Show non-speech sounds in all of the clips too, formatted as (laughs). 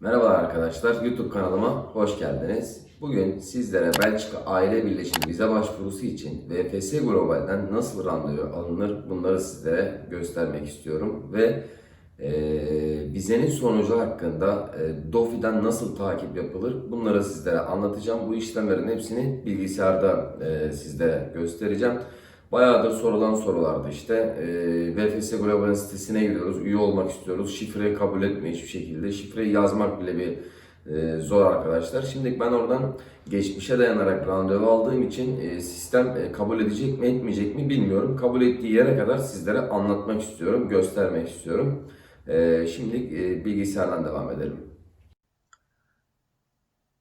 Merhaba arkadaşlar, YouTube kanalıma hoş geldiniz. Bugün sizlere Belçika Aile Birleşimi vize başvurusu için VFS Global'den nasıl randevu alınır bunları sizlere göstermek istiyorum. Ve e, vizenin sonucu hakkında e, DOFİ'den nasıl takip yapılır bunları sizlere anlatacağım. Bu işlemlerin hepsini bilgisayarda e, sizlere göstereceğim. Bayağıdır sorulan sorulardı işte. Ee, VFS Global'in sitesine giriyoruz. Üye olmak istiyoruz. Şifreyi kabul etmiyor hiçbir şekilde. Şifreyi yazmak bile bir e, zor arkadaşlar. Şimdi ben oradan geçmişe dayanarak randevu aldığım için e, sistem e, kabul edecek mi etmeyecek mi bilmiyorum. Kabul ettiği yere kadar sizlere anlatmak istiyorum, göstermek istiyorum. E, şimdi e, bilgisayardan devam edelim.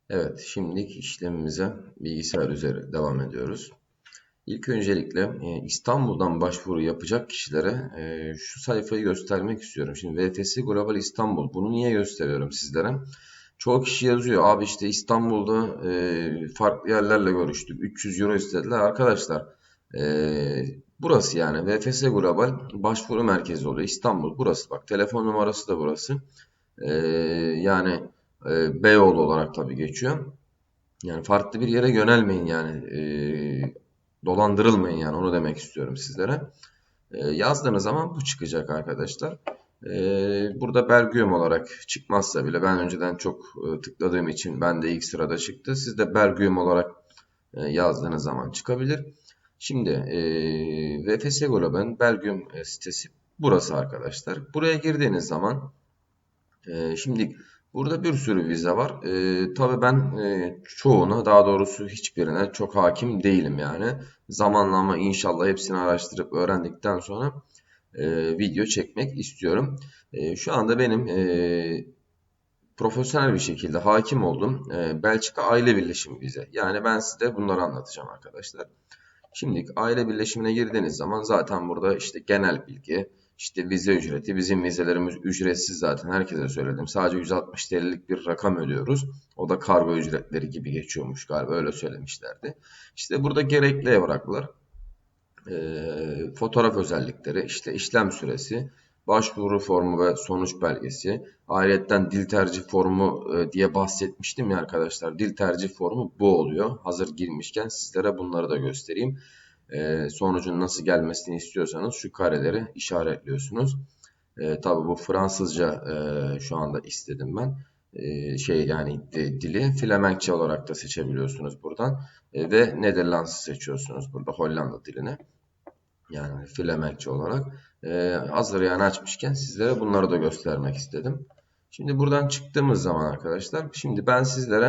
Evet, şimdilik işlemimize bilgisayar üzeri devam ediyoruz. İlk öncelikle e, İstanbul'dan başvuru yapacak kişilere e, şu sayfayı göstermek istiyorum. Şimdi VFS Global İstanbul. Bunu niye gösteriyorum sizlere? Çoğu kişi yazıyor. Abi işte İstanbul'da e, farklı yerlerle görüştük. 300 euro istediler. Arkadaşlar burası yani VFS Global başvuru merkezi oluyor. İstanbul burası. Bak telefon numarası da burası. Yani Beyoğlu olarak tabii geçiyor. Yani farklı bir yere yönelmeyin yani dolandırılmayın yani onu demek istiyorum sizlere. E, yazdığınız zaman bu çıkacak arkadaşlar. E, burada Belgium olarak çıkmazsa bile ben önceden çok e, tıkladığım için ben de ilk sırada çıktı. Siz de Belgium olarak e, yazdığınız zaman çıkabilir. Şimdi e, VFS Global'ın Belgium e, sitesi burası arkadaşlar. Buraya girdiğiniz zaman e, şimdi Burada bir sürü vize var. Ee, tabii ben e, çoğuna daha doğrusu hiçbirine çok hakim değilim yani. Zamanla ama inşallah hepsini araştırıp öğrendikten sonra e, video çekmek istiyorum. E, şu anda benim e, profesyonel bir şekilde hakim oldum. E, Belçika Aile Birleşimi vize. Yani ben size bunları anlatacağım arkadaşlar. Şimdi aile birleşimine girdiğiniz zaman zaten burada işte genel bilgi, işte vize ücreti. Bizim vizelerimiz ücretsiz zaten. Herkese söyledim. Sadece 160 TL'lik bir rakam ödüyoruz. O da kargo ücretleri gibi geçiyormuş galiba. Öyle söylemişlerdi. İşte burada gerekli evraklar. E, fotoğraf özellikleri, işte işlem süresi, başvuru formu ve sonuç belgesi, ayrıca dil tercih formu e, diye bahsetmiştim ya arkadaşlar. Dil tercih formu bu oluyor. Hazır girmişken sizlere bunları da göstereyim e, sonucun nasıl gelmesini istiyorsanız şu kareleri işaretliyorsunuz. E, tabii bu Fransızca şu anda istedim ben. Şey yani dili Flemenkçe olarak da seçebiliyorsunuz buradan. Ve Nederlands'ı seçiyorsunuz burada Hollanda dilini. Yani Flemenkçe olarak. E, hazır yani açmışken sizlere bunları da göstermek istedim. Şimdi buradan çıktığımız zaman arkadaşlar şimdi ben sizlere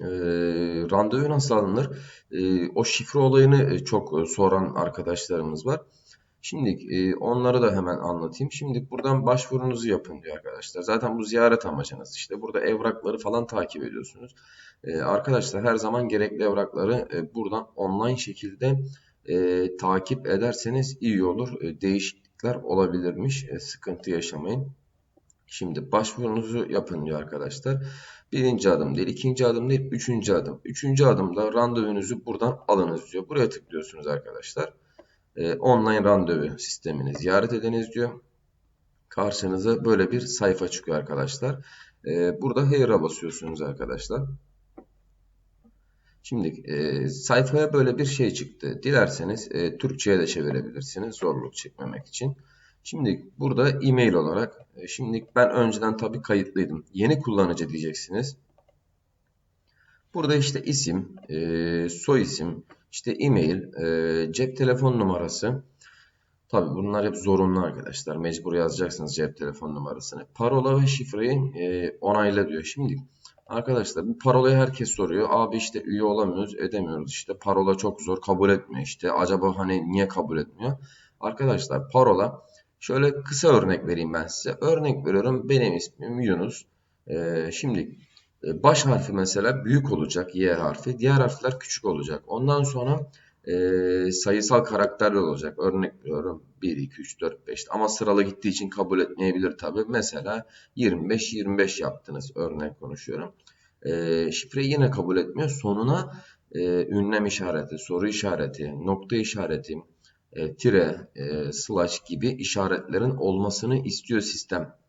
e, randevu nasıl alınır? E, o şifre olayını e, çok soran arkadaşlarımız var. Şimdi e, onları da hemen anlatayım. Şimdi buradan başvurunuzu yapın diyor arkadaşlar. Zaten bu ziyaret amacınız. İşte burada evrakları falan takip ediyorsunuz. E, arkadaşlar her zaman gerekli evrakları e, buradan online şekilde e, takip ederseniz iyi olur. E, değişiklikler olabilirmiş. E, sıkıntı yaşamayın. Şimdi başvurunuzu yapın diyor arkadaşlar. Birinci adım değil, ikinci adım değil, üçüncü adım. Üçüncü adımda randevunuzu buradan alınız diyor. Buraya tıklıyorsunuz arkadaşlar. Ee, online randevu sistemini ziyaret ediniz diyor. Karşınıza böyle bir sayfa çıkıyor arkadaşlar. Ee, burada Here'a basıyorsunuz arkadaşlar. Şimdi e, sayfaya böyle bir şey çıktı. Dilerseniz e, Türkçe'ye de çevirebilirsiniz zorluk çekmemek için. Şimdi burada e-mail olarak e, şimdi ben önceden tabii kayıtlıydım. Yeni kullanıcı diyeceksiniz. Burada işte isim, e, soy isim, işte e-mail, e, cep telefon numarası. Tabii bunlar hep zorunlu arkadaşlar. Mecbur yazacaksınız cep telefon numarasını. Parola ve şifreyi e, onayla diyor. Şimdi arkadaşlar bu parolayı herkes soruyor. Abi işte üye olamıyoruz, edemiyoruz. İşte parola çok zor, kabul etmiyor işte. Acaba hani niye kabul etmiyor? Arkadaşlar parola Şöyle kısa örnek vereyim ben size. Örnek veriyorum benim ismim Yunus. Ee, şimdi e, baş harfi mesela büyük olacak Y harfi. Diğer harfler küçük olacak. Ondan sonra e, sayısal karakterler olacak. Örnek veriyorum 1, 2, 3, 4, 5. Ama sıralı gittiği için kabul etmeyebilir tabi. Mesela 25, 25 yaptınız. Örnek konuşuyorum. E, şifreyi yine kabul etmiyor. Sonuna e, ünlem işareti, soru işareti, nokta işareti, e, tire, e, slash gibi işaretlerin olmasını istiyor sistem.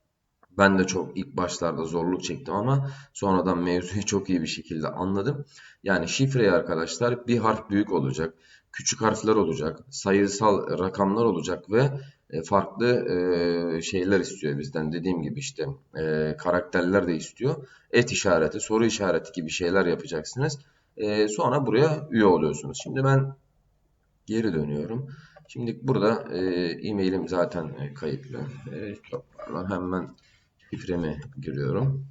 Ben de çok ilk başlarda zorluk çektim ama sonradan mevzuyu (laughs) çok iyi bir şekilde anladım. Yani şifreyi arkadaşlar bir harf büyük olacak, küçük harfler olacak, sayısal rakamlar olacak ve e, farklı e, şeyler istiyor bizden. Dediğim gibi işte e, karakterler de istiyor. Et işareti, soru işareti gibi şeyler yapacaksınız. Sonra buraya üye oluyorsunuz. Şimdi ben geri dönüyorum. Şimdi burada e-mailim zaten kayıtlı. Pardon hemen şifremi giriyorum.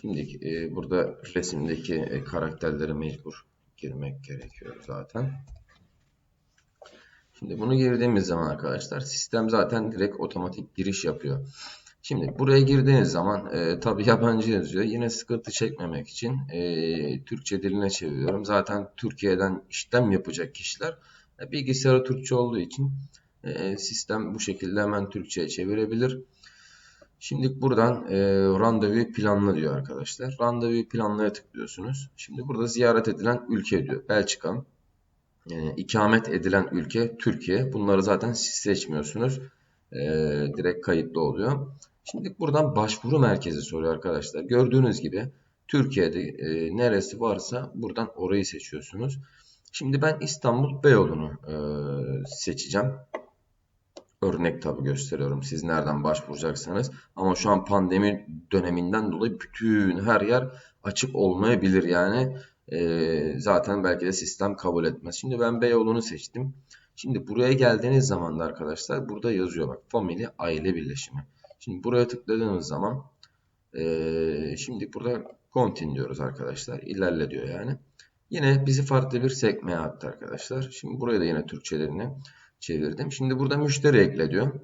Şimdi e, burada resimdeki e, karakterleri mecbur girmek gerekiyor zaten. Şimdi bunu girdiğimiz zaman arkadaşlar sistem zaten direkt otomatik giriş yapıyor. Şimdi buraya girdiğiniz zaman e, tabi yabancı yazıyor. Yine sıkıntı çekmemek için e, Türkçe diline çeviriyorum. Zaten Türkiye'den işlem yapacak kişiler e, bilgisayarı Türkçe olduğu için e, sistem bu şekilde hemen Türkçe'ye çevirebilir. Şimdi buradan e, randevu planla diyor arkadaşlar. Randevu planlaya tıklıyorsunuz. Şimdi burada ziyaret edilen ülke diyor. Belçika. E, ikamet edilen ülke Türkiye. Bunları zaten siz seçmiyorsunuz. E, direkt kayıtlı oluyor. Şimdi buradan başvuru merkezi soruyor arkadaşlar. Gördüğünüz gibi Türkiye'de e, neresi varsa buradan orayı seçiyorsunuz. Şimdi ben İstanbul Beyoğlu'nu e, seçeceğim. Örnek tabi gösteriyorum siz nereden başvuracaksanız. Ama şu an pandemi döneminden dolayı bütün her yer açık olmayabilir yani. E, zaten belki de sistem kabul etmez. Şimdi ben Beyoğlu'nu seçtim. Şimdi buraya geldiğiniz zaman da arkadaşlar burada yazıyor bak family aile birleşimi. Şimdi buraya tıkladığınız zaman e, şimdi burada continue diyoruz arkadaşlar. İlerle diyor yani. Yine bizi farklı bir sekmeye attı arkadaşlar. Şimdi buraya da yine Türkçelerini çevirdim. Şimdi burada müşteri ekle diyor.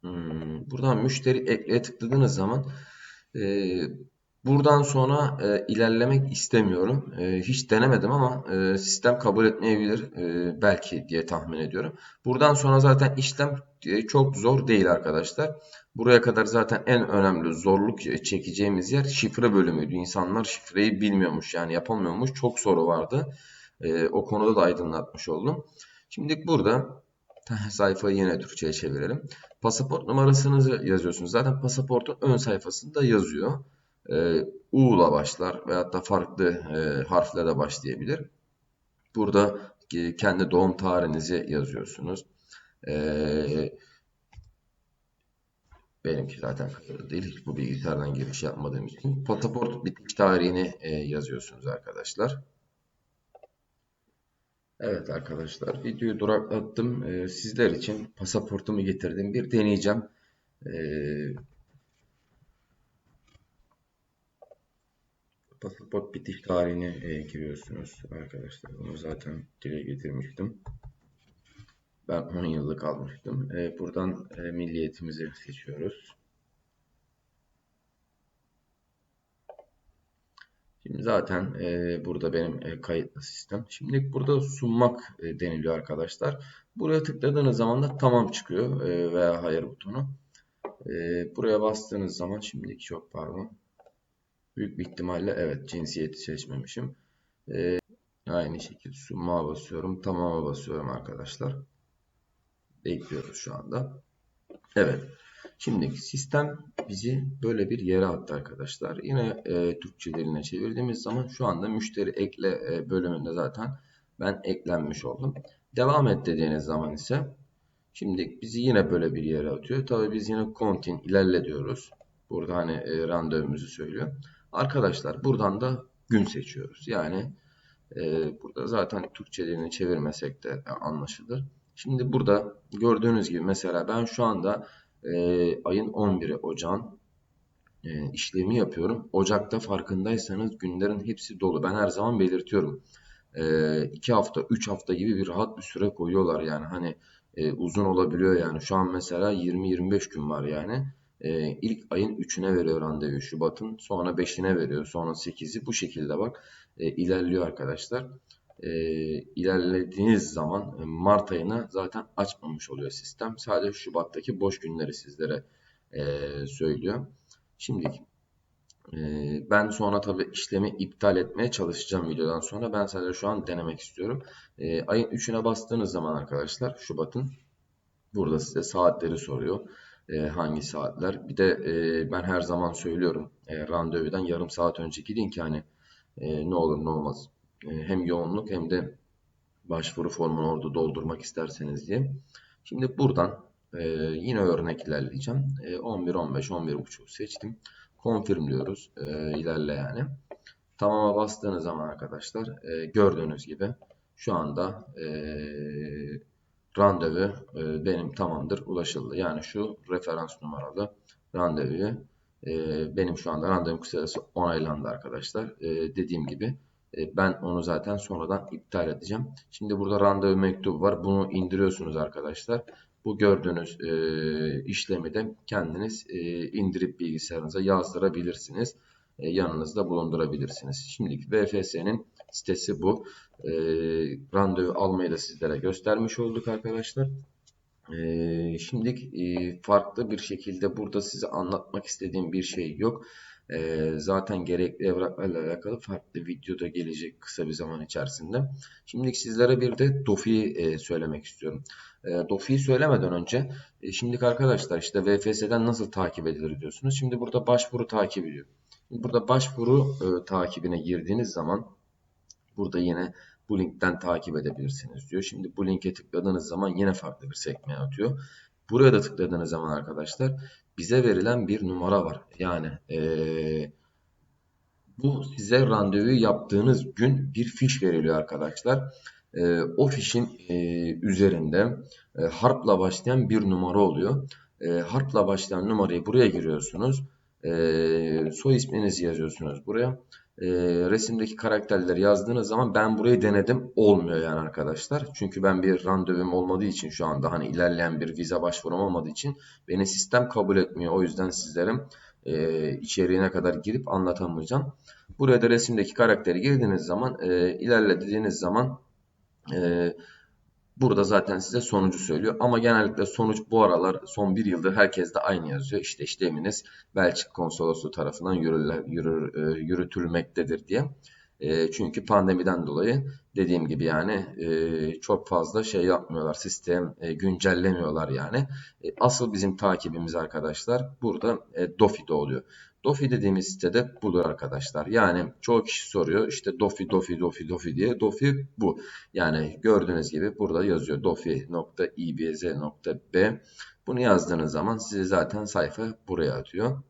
Hmm, buradan müşteri ekleye tıkladığınız zaman e, buradan sonra e, ilerlemek istemiyorum. E, hiç denemedim ama e, sistem kabul etmeyebilir e, belki diye tahmin ediyorum. Buradan sonra zaten işlem e, çok zor değil arkadaşlar. Buraya kadar zaten en önemli zorluk çekeceğimiz yer şifre bölümüydü. İnsanlar şifreyi bilmiyormuş yani yapamıyormuş. Çok soru vardı. E, o konuda da aydınlatmış oldum. Şimdi burada (laughs) sayfayı yine Türkçe'ye çevirelim. Pasaport numarasını yazıyorsunuz. Zaten pasaportun ön sayfasında yazıyor. E, U ile başlar veyahut da farklı e, harfle başlayabilir. Burada e, kendi doğum tarihinizi yazıyorsunuz. E, benimki zaten kayıtlı değil. Bu bilgisayardan giriş yapmadığım için. Pasaport bitiş tarihini e, yazıyorsunuz arkadaşlar. Evet arkadaşlar videoyu duraklattım. Ee, sizler için pasaportumu getirdim. Bir deneyeceğim. Ee, pasaport bitiş tarihini e, giriyorsunuz arkadaşlar. Bunu zaten dile getirmiştim. Ben 10 yıllık almıştım. Ee, buradan e, milliyetimizi seçiyoruz. Şimdi zaten e, burada benim e, kayıtlı sistem. Şimdi burada sunmak e, deniliyor arkadaşlar. Buraya tıkladığınız zaman da tamam çıkıyor e, veya hayır butonu. E, buraya bastığınız zaman şimdiki çok pardon. Büyük bir ihtimalle evet cinsiyeti seçmemişim. E, aynı şekilde sunma basıyorum. Tamama basıyorum arkadaşlar. Bekliyoruz şu anda. Evet. Şimdi sistem bizi böyle bir yere attı arkadaşlar. Yine e, Türkçe çevirdiğimiz zaman şu anda müşteri ekle e, bölümünde zaten ben eklenmiş oldum. Devam et dediğiniz zaman ise şimdi bizi yine böyle bir yere atıyor. Tabii biz yine continue ilerle diyoruz. Burada hani e, randevumuzu söylüyor. Arkadaşlar buradan da gün seçiyoruz. Yani e, burada zaten Türkçe dilini çevirmesek de anlaşılır. Şimdi burada gördüğünüz gibi mesela ben şu anda e, ayın 11'i ocağın e, işlemi yapıyorum. Ocakta farkındaysanız günlerin hepsi dolu. Ben her zaman belirtiyorum. 2 e, hafta, 3 hafta gibi bir rahat bir süre koyuyorlar yani. Hani e, uzun olabiliyor yani. Şu an mesela 20-25 gün var yani. E, ilk ayın 3'üne veriyor randevu Şubat'ın. Sonra 5'ine veriyor. Sonra 8'i. Bu şekilde bak e, ilerliyor arkadaşlar e, ilerlediğiniz zaman e, Mart ayına zaten açmamış oluyor sistem. Sadece Şubat'taki boş günleri sizlere e, söylüyor. Şimdi e, ben sonra tabii işlemi iptal etmeye çalışacağım videodan sonra. Ben sadece şu an denemek istiyorum. E, ayın 3'üne bastığınız zaman arkadaşlar Şubat'ın burada size saatleri soruyor. e, hangi saatler. Bir de e, ben her zaman söylüyorum e, randevudan yarım saat önce gidin ki hani e, ne olur ne olmaz. E, hem yoğunluk hem de başvuru formunu orada doldurmak isterseniz diye. Şimdi buradan e, yine örnek ilerleyeceğim. E, 11, 15, 11.5 seçtim. Confirm diyoruz. E, ilerle yani. Tamama bastığınız zaman arkadaşlar e, gördüğünüz gibi şu anda e, randevu benim tamamdır ulaşıldı. Yani şu referans numaralı randevuyu benim şu anda randevum kısalası onaylandı arkadaşlar. Dediğim gibi ben onu zaten sonradan iptal edeceğim. Şimdi burada randevu mektubu var. Bunu indiriyorsunuz arkadaşlar. Bu gördüğünüz e, işlemi de kendiniz e, indirip bilgisayarınıza yazdırabilirsiniz. E, yanınızda bulundurabilirsiniz. Şimdiki VFS'nin sitesi bu. E, randevu almayı da sizlere göstermiş olduk arkadaşlar. E, şimdi e, farklı bir şekilde burada size anlatmak istediğim bir şey yok. E, zaten gerekli evraklarla alakalı farklı videoda gelecek kısa bir zaman içerisinde. Şimdi sizlere bir de DOFI'yi e, söylemek istiyorum. E, DOFI'yi söylemeden önce e, şimdiki arkadaşlar işte VFS'den nasıl takip edilir diyorsunuz. Şimdi burada başvuru takip ediyor. Burada başvuru e, takibine girdiğiniz zaman burada yine bu linkten takip edebilirsiniz diyor. Şimdi bu linke tıkladığınız zaman yine farklı bir sekmeye atıyor. Buraya da tıkladığınız zaman arkadaşlar bize verilen bir numara var. Yani ee, bu size randevu yaptığınız gün bir fiş veriliyor arkadaşlar. E, o fişin e, üzerinde e, harpla başlayan bir numara oluyor. E, harpla başlayan numarayı buraya giriyorsunuz. E, soy isminizi yazıyorsunuz buraya. E, resimdeki karakterleri yazdığınız zaman ben burayı denedim olmuyor yani arkadaşlar. Çünkü ben bir randevum olmadığı için şu anda hani ilerleyen bir vize başvurum olmadığı için beni sistem kabul etmiyor. O yüzden sizlerin e, içeriğine kadar girip anlatamayacağım. Buraya da resimdeki karakteri girdiğiniz zaman e, ilerle dediğiniz zaman e, Burada zaten size sonucu söylüyor. Ama genellikle sonuç bu aralar son bir yıldır herkes de aynı yazıyor. İşte işleminiz Belçik konsolosluğu tarafından yürürler, yürür, e, yürütülmektedir diye. E, çünkü pandemiden dolayı dediğim gibi yani e, çok fazla şey yapmıyorlar. Sistem e, güncellemiyorlar yani. E, asıl bizim takibimiz arkadaşlar burada e, Dofi'de oluyor. Dofi dediğimiz sitede budur arkadaşlar. Yani çoğu kişi soruyor işte Dofi, Dofi, Dofi, Dofi diye. Dofi bu. Yani gördüğünüz gibi burada yazıyor dofi.ibz.b. Bunu yazdığınız zaman size zaten sayfa buraya atıyor.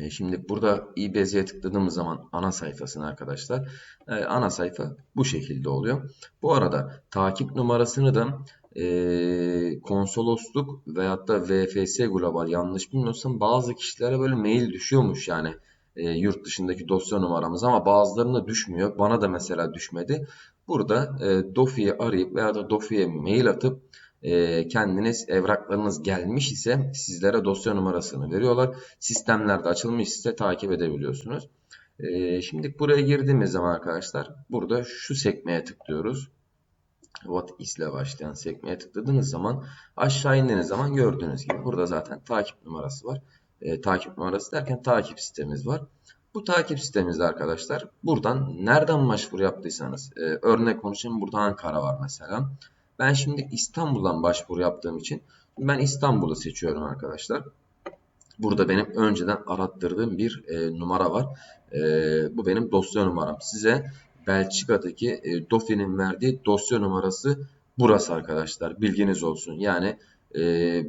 E, şimdi burada İBZ'ye tıkladığımız zaman ana sayfasını arkadaşlar e, ana sayfa bu şekilde oluyor. Bu arada takip numarasını da e, konsolosluk veyahut da VFS Global yanlış bilmiyorsam bazı kişilere böyle mail düşüyormuş yani yurt dışındaki dosya numaramız ama bazılarına düşmüyor. Bana da mesela düşmedi. Burada e, Dofi'yi arayıp veya da Dofi'ye mail atıp e, kendiniz evraklarınız gelmiş ise sizlere dosya numarasını veriyorlar. Sistemlerde açılmış ise takip edebiliyorsunuz. E, şimdi buraya girdiğimiz zaman arkadaşlar burada şu sekmeye tıklıyoruz. What is ile başlayan sekmeye tıkladığınız zaman aşağı indiğiniz zaman gördüğünüz gibi burada zaten takip numarası var. E, takip numarası derken takip sistemimiz var. Bu takip sistemimizde arkadaşlar buradan nereden başvuru yaptıysanız e, örnek konuşayım burada Ankara var mesela. Ben şimdi İstanbul'dan başvuru yaptığım için ben İstanbul'u seçiyorum arkadaşlar. Burada benim önceden arattırdığım bir e, numara var. E, bu benim dosya numaram. Size Belçika'daki e, Dofi'nin verdiği dosya numarası burası arkadaşlar. Bilginiz olsun. Yani e,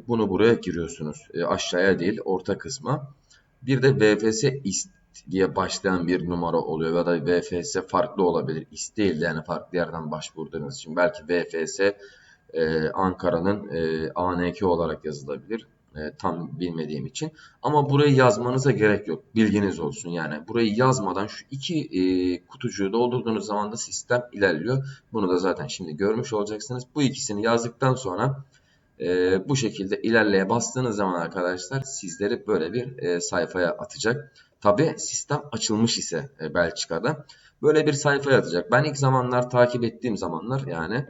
bunu buraya giriyorsunuz. E, aşağıya değil orta kısma. Bir de VFS ist diye başlayan bir numara oluyor ya da VFS farklı olabilir. İst yani farklı yerden başvurduğunuz için. Belki VFS e, Ankara'nın e, ANK olarak yazılabilir. E, tam bilmediğim için. Ama burayı yazmanıza gerek yok. Bilginiz olsun yani. Burayı yazmadan şu iki e, kutucuğu doldurduğunuz zaman da sistem ilerliyor. Bunu da zaten şimdi görmüş olacaksınız. Bu ikisini yazdıktan sonra e, bu şekilde ilerleye bastığınız zaman arkadaşlar sizleri böyle bir e, sayfaya atacak. Tabi sistem açılmış ise e, Belçika'da böyle bir sayfaya atacak. Ben ilk zamanlar takip ettiğim zamanlar yani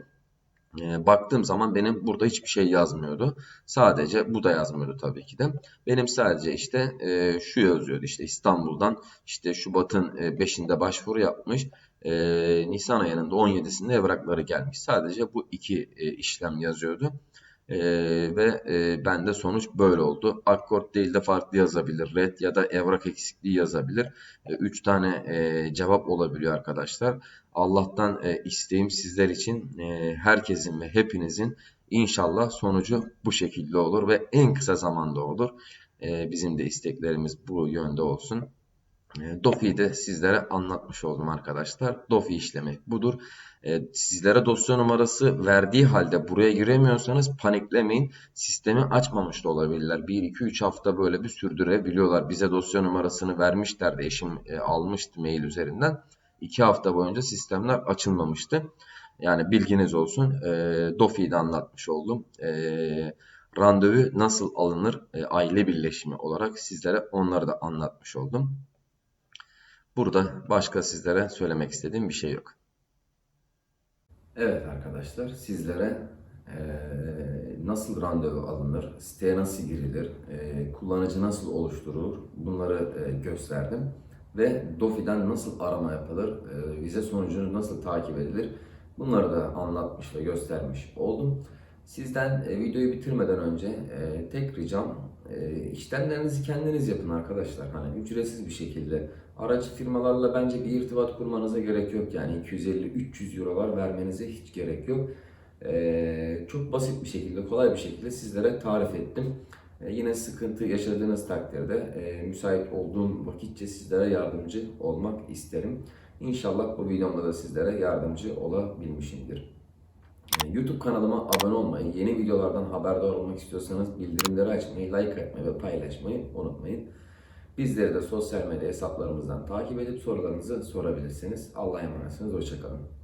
e, baktığım zaman benim burada hiçbir şey yazmıyordu. Sadece bu da yazmıyordu tabii ki de. Benim sadece işte e, şu yazıyordu işte İstanbul'dan işte Şubat'ın e, 5'inde başvuru yapmış. E, Nisan ayının da 17'sinde evrakları gelmiş. Sadece bu iki e, işlem yazıyordu. Ee, ve e, bende sonuç böyle oldu. Akkord değil de farklı yazabilir. Red ya da evrak eksikliği yazabilir. 3 tane e, cevap olabiliyor arkadaşlar. Allah'tan e, isteğim sizler için e, herkesin ve hepinizin inşallah sonucu bu şekilde olur ve en kısa zamanda olur. E, bizim de isteklerimiz bu yönde olsun. E, Dofi'yi de sizlere anlatmış oldum arkadaşlar. Dofi işlemek budur. E, Sizlere dosya numarası verdiği halde buraya giremiyorsanız paniklemeyin. Sistemi açmamış da olabilirler. 1, 2, 3 hafta böyle bir sürdürebiliyorlar. Bize dosya numarasını vermişlerdi. Eşim e, almıştı mail üzerinden. 2 hafta boyunca sistemler açılmamıştı. Yani bilginiz olsun. E, Dofi'yi de anlatmış oldum. E, randevu nasıl alınır aile birleşimi olarak sizlere onları da anlatmış oldum. Burada başka sizlere söylemek istediğim bir şey yok. Evet arkadaşlar sizlere eee, nasıl randevu alınır, siteye nasıl girilir, eee, kullanıcı nasıl oluşturulur bunları eee, gösterdim. Ve Dofi'den nasıl arama yapılır, eee, vize sonucunu nasıl takip edilir bunları da anlatmış ve göstermiş oldum. Sizden e, videoyu bitirmeden önce e, tek ricam e, işlemlerinizi kendiniz yapın arkadaşlar. Hani ücretsiz bir şekilde aracı firmalarla bence bir irtibat kurmanıza gerek yok. Yani 250-300 eurolar vermenize hiç gerek yok. E, çok basit bir şekilde, kolay bir şekilde sizlere tarif ettim. E, yine sıkıntı yaşadığınız takdirde e, müsait olduğum vakitçe sizlere yardımcı olmak isterim. İnşallah bu videomda da sizlere yardımcı olabilmişimdir. YouTube kanalıma abone olmayı, yeni videolardan haberdar olmak istiyorsanız bildirimleri açmayı, like atmayı ve paylaşmayı unutmayın. Bizleri de sosyal medya hesaplarımızdan takip edip sorularınızı sorabilirsiniz. Allah'a emanetsiniz. Hoşçakalın.